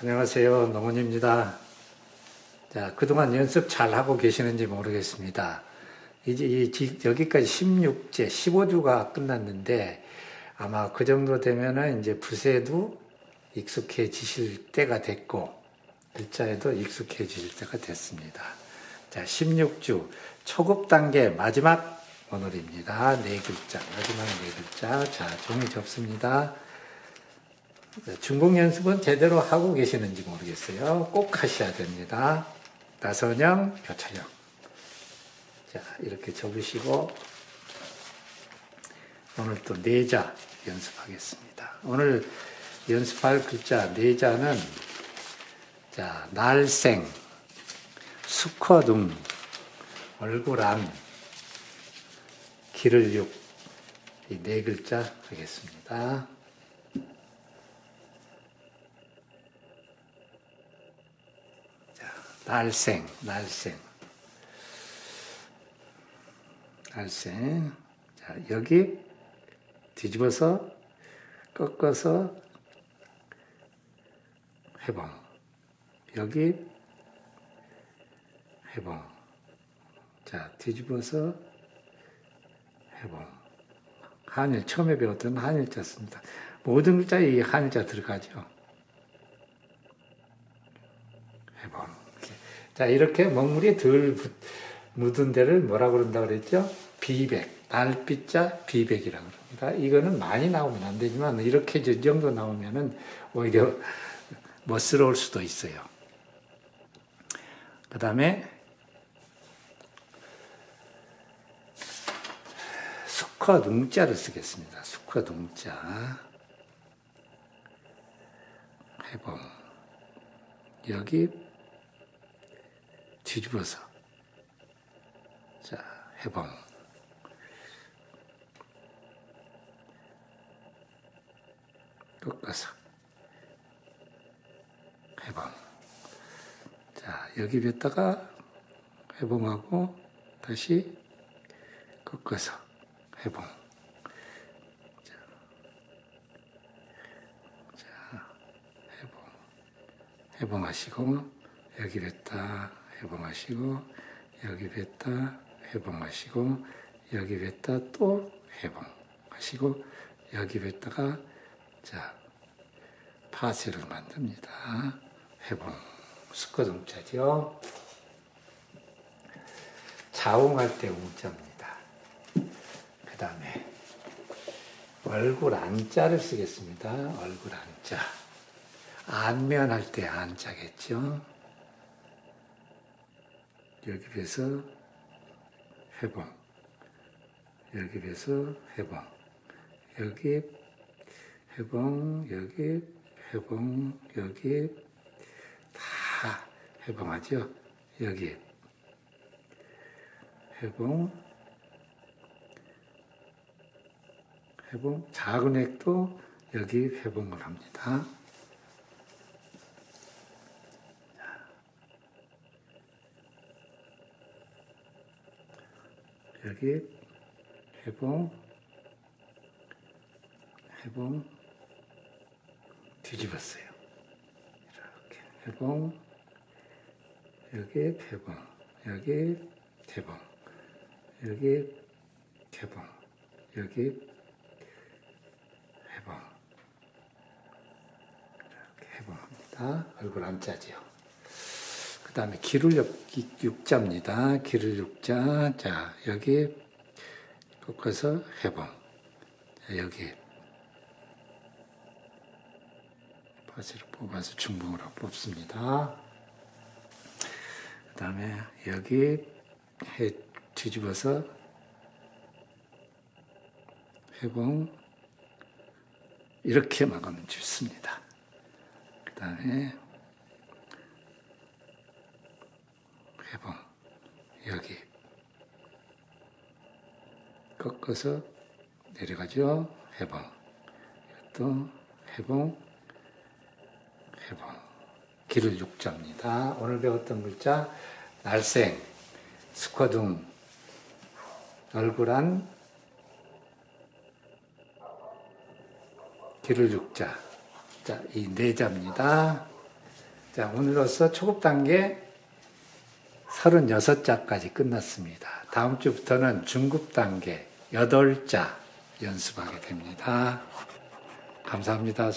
안녕하세요. 농원입니다. 자, 그동안 연습 잘 하고 계시는지 모르겠습니다. 이제 이 지- 여기까지 16제, 15주가 끝났는데 아마 그 정도 되면은 이제 붓에도 익숙해지실 때가 됐고 글자에도 익숙해지실 때가 됐습니다. 자, 16주 초급 단계 마지막 오늘입니다. 네 글자, 마지막 네 글자. 자, 종이 접습니다. 네, 중국 연습은 제대로 하고 계시는지 모르겠어요. 꼭 하셔야 됩니다. 나선영, 교차영. 자, 이렇게 접으시고, 오늘 또 내자 연습하겠습니다. 오늘 연습할 글자 내자는, 자, 날생, 수커둥, 얼굴안, 길을 육, 이 네 글자 하겠습니다. 날생, 날생. 날생. 자, 여기 뒤집어서 꺾어서 해봉. 여기 해봉. 자, 뒤집어서 해봉. 한일, 처음에 배웠던 한일자 씁니다. 모든 글자에 이 한일자 들어가죠. 해봉. 자, 이렇게 먹물이 덜 묻- 묻은 데를 뭐라 그런다 그랬죠? 비백. 달빛자 비백이라고 그럽니다. 이거는 많이 나오면 안 되지만 이렇게 이 정도 나오면은 오히려 멋스러울 수도 있어요. 그 다음에 수커 둥자를 쓰겠습니다. 수커 둥자. 해봉. 여기 뒤집어서. 자 해봉 꺾어서. 해봉 자 여기 뱉다가 해봉하고 다시 꺾어서 자 해봉 해봉하시고 여기 뱉다 해봉하시고 여기 뱉다 해봉하시고 여기 뱉다 또 해봉하시고 여기 뱉다가 자 파쇄를 만듭니다. 해봉 스커동자죠. 자웅할 때 웅자입니다. 그 다음에 얼굴 안자를 쓰겠습니다. 얼굴 안자. 안면할 때 안자겠죠. 여기 뵈서 해봉. 여기 뵈서 해봉. 여기 해봉, 여기 해봉, 여기 다 해봉하죠. 여기 해봉, 해봉, 작은 액도 여기 해봉을 합니다. 여기 해봉, 해봉, 뒤집었어요. 이렇게 해봉, 여기 해봉, 여기 대봉, 여기 개봉, 여기 해봉. 이렇게 해봉합니다. 얼굴 안 짜지요. 그 다음에 기를 육- 육자입니다. 기를 육자. 자, 여기 꺾어서. 자, 여기 바지를 뽑아서 중봉으로 뽑습니다. 그 다음에 여기 해 뒤집어서 해봉 이렇게 막으면 좋습니다. 그 다음에 해봉 여기 꺾어서 내려가죠. 해봉 또 해봉 해봉 길을 육자입니다. 오늘 배웠던 글자 날생 스쿼둥 얼굴안 길을 육자 자, 이네 자입니다. 자, 오늘로써 초급 단계 36자까지 끝났습니다. 다음 주부터는 중급 단계 8자 연습하게 됩니다. 감사합니다.